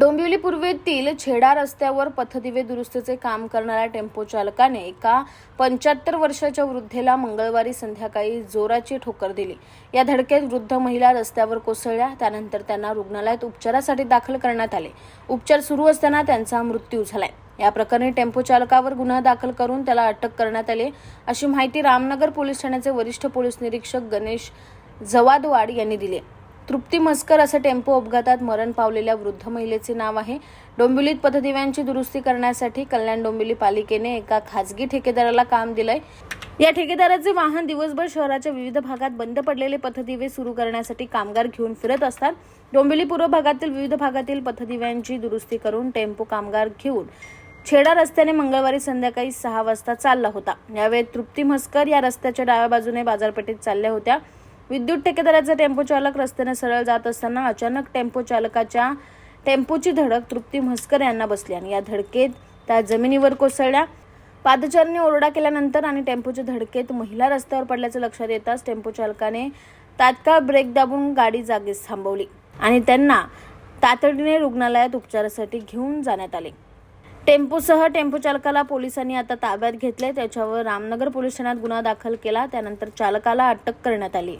डोंबिवली पूर्वेतील छेडा रस्त्यावर पथदिवे दुरुस्तीचे काम करणाऱ्या टेम्पो चालकाने एका पंच्याहत्तर वर्षाच्या वृद्धेला मंगळवारी संध्याकाळी जोराची ठोकर दिली. या धडकेत वृद्ध महिला रस्त्यावर कोसळल्या. त्यानंतर त्यांना रुग्णालयात उपचारासाठी दाखल करण्यात आले. उपचार सुरू असताना त्यांचा मृत्यू झालाय. या प्रकरणी टेम्पो चालकावर गुन्हा दाखल करून त्याला अटक करण्यात आली. अशी माहिती रामनगर पोलीस ठाण्याचे वरिष्ठ पोलीस निरीक्षक गणेश जवादवाड यांनी दिली आहे. तृप्ती मस्कर असं टेम्पो अपघातात मरण पावलेल्या वृद्ध महिलेचे नाव आहे. डोंबिवलीत पथदिव्यांची दुरुस्ती करण्यासाठी कल्याण डोंबिवली पालिकेने एका खासगी ठेकेदाराला काम दिलंय. या ठेकेदाराचे वाहन दिवसभर शहराच्या विविध भागात बंद पडलेले पथदिवे सुरू करण्यासाठी कामगार घेऊन फिरत असतात. डोंबिवली पूर्व भागातील विविध भागातील पथदिव्यांची दुरुस्ती करून टेम्पो कामगार घेऊन छेडा रस्त्याने मंगळवारी संध्याकाळी सहा वाजता चालला होता. यावेळी तृप्ती म्हस्कर या रस्त्याच्या डाव्या बाजूने बाजारपेठेत चालल्या होत्या. विद्युत ठेकेदाराचा टेम्पो चालक रस्त्याने सरळ जात असताना अचानक टेम्पो चालकाच्या टेम्पोची धडक तृप्ती म्हस्कर यांना बसली आणि या धडकेत त्या जमिनीवर कोसळल्या. पादचाऱ्यांनी ओरडा केल्यानंतर आणि टेम्पोच्या धडकेत महिला रस्त्यावर पडल्याचं लक्षात येताच टेम्पो चालकाने तात्काळ ब्रेक दाबून गाडी जागीच थांबवली आणि त्यांना तातडीने रुग्णालयात उपचारासाठी घेऊन जाण्यात आले. टेम्पोसह टेम्पो चालकाला पोलिसांनी आता ताब्यात घेतले त्याच्यावर रामनगर पोलीस ठाण्यात गुन्हा दाखल केला. त्यानंतर चालकाला अटक करण्यात आली.